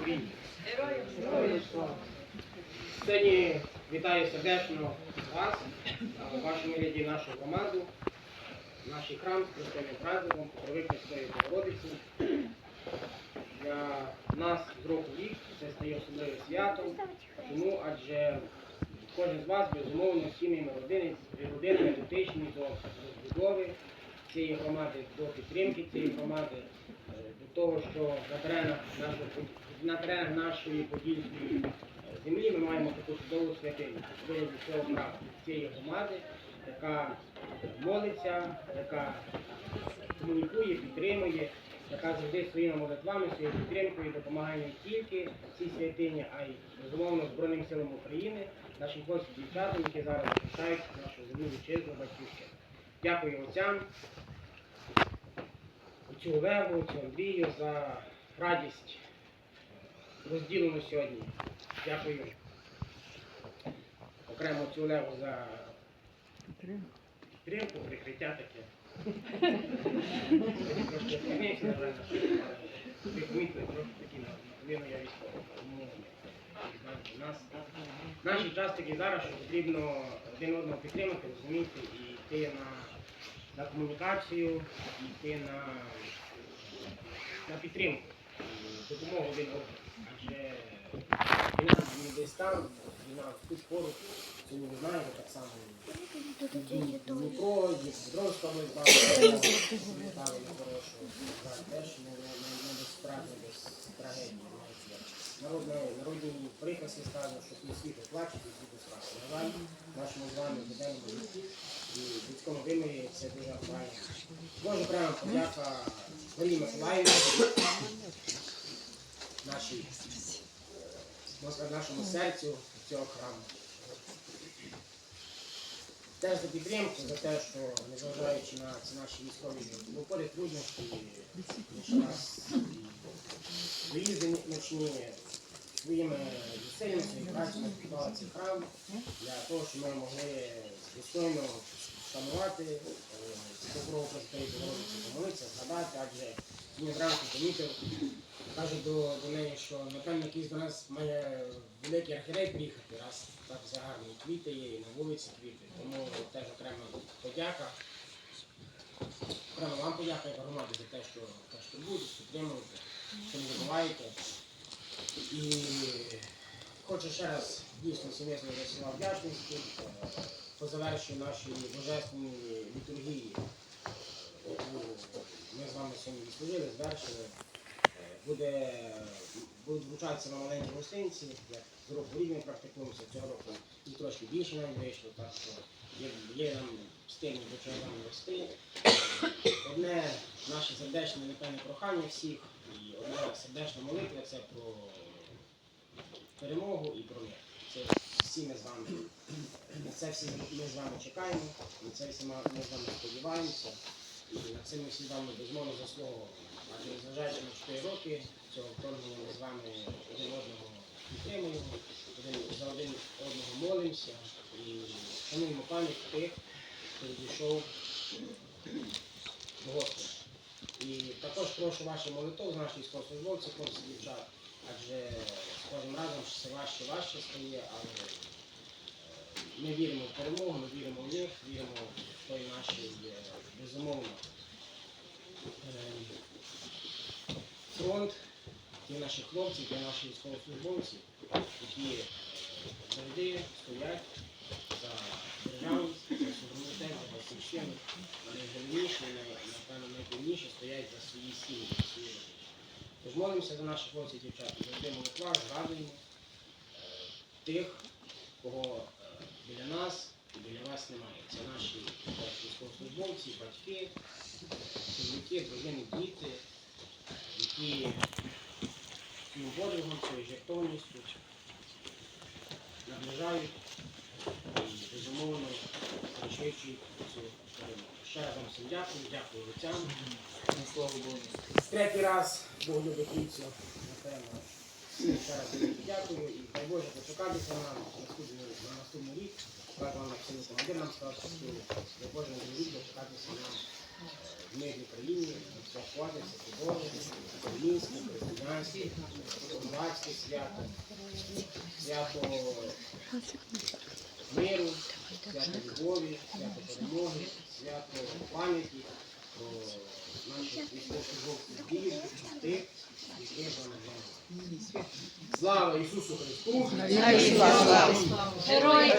Україні! Сьогодні вітаю сердечно вас, в вашому ряді нашу команду, наш храм з Христовим праздником, Покрови Христової Богородиці. Для нас з року в рік це стає особливим святом, тому адже кожен з вас безумовно сім'ями родини, родинами дотичні до розбудови цієї громади, до підтримки цієї громади, того, що на теренах нашої, подільської е, землі ми маємо таку чудову святиню, чудову до цього храму, цієї громади, яка молиться, яка комунікує, підтримує, яка завжди своїми молитвами, своєю підтримкою допомагає не тільки цій святині, а й безумовно Збройним силам України, нашим хлопцям дівчатам, які зараз захищають нашу землю вітчизну батьківщину. Дякую отцям, отцю Олегу, отцю Андрію за радість розділену сьогодні. Дякую окремо отцю Олегу за підтримку, прикриття таке. Наші час зараз, що потрібно один одного підтримати, розуміти і йти на, на комунікацію, йти на, на підтримку, допомогу один одному. Адже десь там, війна в ту пору, сьогодні ви знаєте, так само. Дніпро, Дніпропетровська область, Вітали хорошу, теж не, не, не без справді, без трагедії. Народне, народній приказці сказано, що і світло плаче, і світло страшно. Нашому з вами буденному і людському вимірі це дуже актуально. Дуже прямо подяка Марії Миколаївні, можна нашому серцю цього храму. Теж за підтримку, за те, що незважаючи на ці наші військові упори труднощі, і час виїзди ночні, своїми зусиллями, працею підготували цей храм для того, щоб ми могли достойно шанувати доброго Пресвятої Богородиці, помолитися, згадати, адже ми зранку помітив, кажуть до, до неї, що напевно якийсь до нас має великий архірей приїхати, раз так все гарно, і квіти є, і на вулиці квіти. Тому теж окрема подяка. Окремо вам подяка як громаді за те, що, те, що будете, підтримуєте, що не забуваєте. І хочу ще раз дійсно всім висловити слова вдячності е, по завершенню нашої божественної літургії, яку ми з вами сьогодні відслужили, звершили. Е, Буде, будуть вручатися на маленькі гостинці, як з року рівня практикуємося, цього року і трошки більше нам вийшло, так що є, є нам стильні до чого нам вести. Одне наше сердечне напевне прохання всіх, і одна сердечна молитва це про перемогу і про мир. Це всі ми з вами. На це всі ми з вами чекаємо, на це всі ми з вами сподіваємося. І на це ми всі з вами безумовно заслуговуємо. Адже незважаючи на 4 роки цього вторгнення ми з вами один одного підтримуємо, за один одного молимося і шануємо пам'ять тих, хто відійшов до Господа. І також прошу ваші молитов з наших військовослужбовців, хлопців, дівчат, адже з кожним разом все важче важче стає, але е, ми віримо в перемогу, ми віримо в них, віримо в той наш е, безумовно е, фронт, ті наші хлопці, ті наші військовослужбовці, які завжди стоять за державність, за суверенітет, за батьківщину, а найголовніше, най- стоять за свої сім'ї, за свої родини. Тож молимося за наших хлопців і дівчат, завжди молитва, згадуємо е, тих, кого е, біля нас і біля вас немає. Це наші військовослужбовці, батьки, чоловіки, дружини, діти, які своїм подвигом, своєю жертовністю наближають і безумовно перемогу. Ще раз вам всім дякую, дякую отцям. Слава Богу. Третій раз Бог любить віцю, напевно. Всім ще раз дякую і дай Боже почекатися нам на наступний рік. Так вам Максим командир нам сказав, що дай Боже на рік дочекатися нам в мирній країні святкувати Боже, українське, християнське, козацьке свято, свято миру, свято любові, свято перемоги, свято пам'яті про наших військовослужбовців діїв, тих, які вони Слава Ісусу Христу! Героям